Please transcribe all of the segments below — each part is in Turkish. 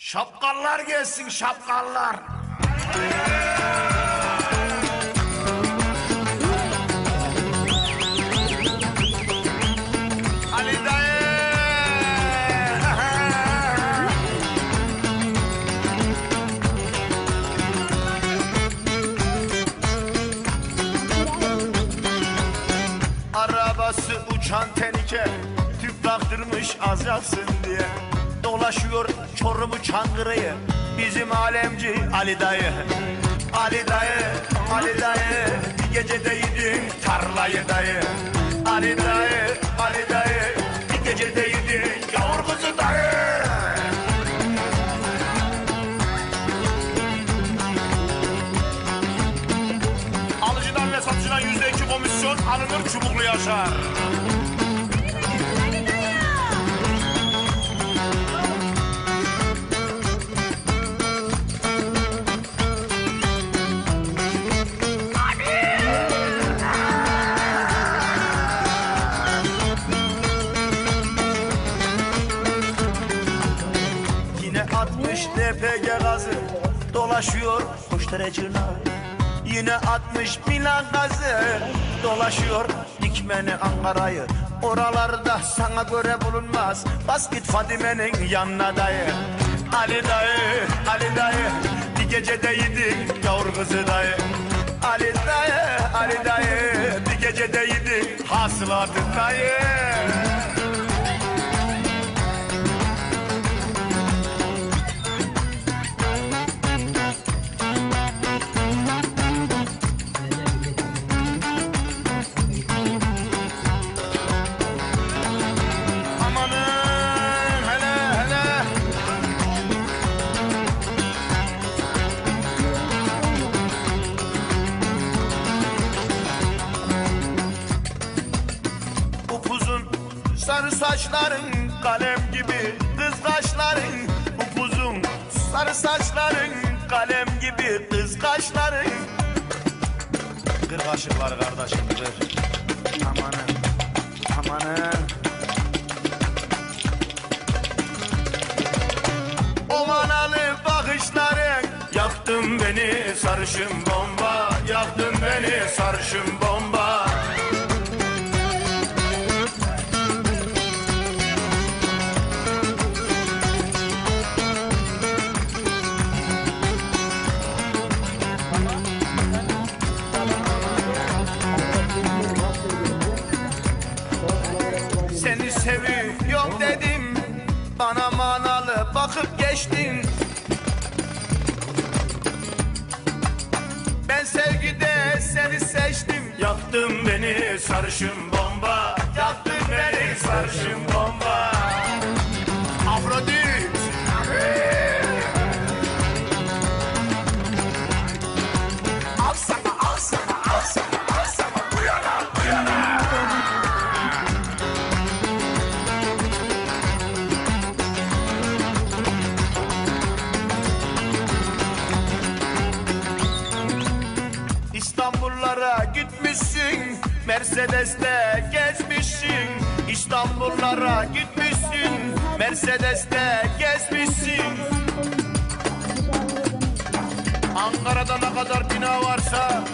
Şapkallar gelsin şapkallar. Ali dayı. Arabası uçan tenike Tüp taktırmış az diye Dolaşıyor Çorum'u Çankırı'yı Bizim alemci Ali dayı. Ali dayı, Ali dayı Bir gecede yedin tarlayı dayı. Ali dayı, Ali dayı Bir gecede yedin yavur kızı dayı. Alıcıdan ve satıcıdan yüzde iki komisyon alınır çubuklu yaşar. Yine atmış DPG gazı Dolaşıyor koşturucuna Yine atmış Milan gazı. Dolaşıyor dikmeni Ankara'yı. Oralarda sana göre bulunmaz. Bas git Fadime'nin yanına dayı. Ali dayı, Ali dayı. Bir gecede yedik yavru kızı dayı. Ali dayı, Ali dayı. Bir gecede yedik hasılatı dayı sarı saçların kalem gibi kız kaşların Upuzun sarı saçların kalem gibi kız kaşların. Kır kaşıkları kardeşim kır Amanın amanın. O manalı bakışların Yaktın beni sarışın bomba Yaktın beni sarışın Seni seviyorum dedim. Bana manalı bakıp geçtin. Ben sevgide seni seçtim. Yaktın beni sarışın bomba. Yaktın beni sarışın bomba gitmişsin Mercedes'te gezmişsin İstanbullara gitmişsin Mercedes'te gezmişsin. Ankara'da ne kadar bina varsa.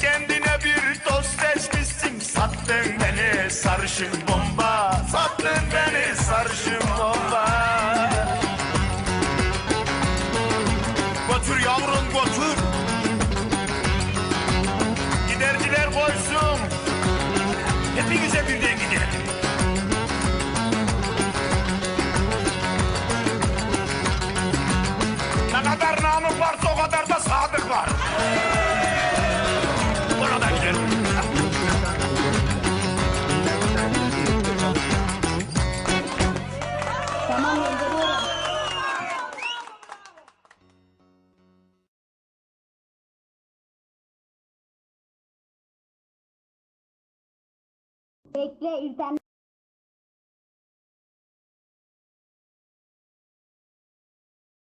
Kendine bir dost seçmişsin. Sattın beni sarışın bomba. Sattın beni sarışın bomba yavrum götür Giderciler koysun Hepinize birden gidelim Ne kadar namık varsa o kadar da sadık var Buna da gidelim. Tamam gönderiyorum. Bekle internet.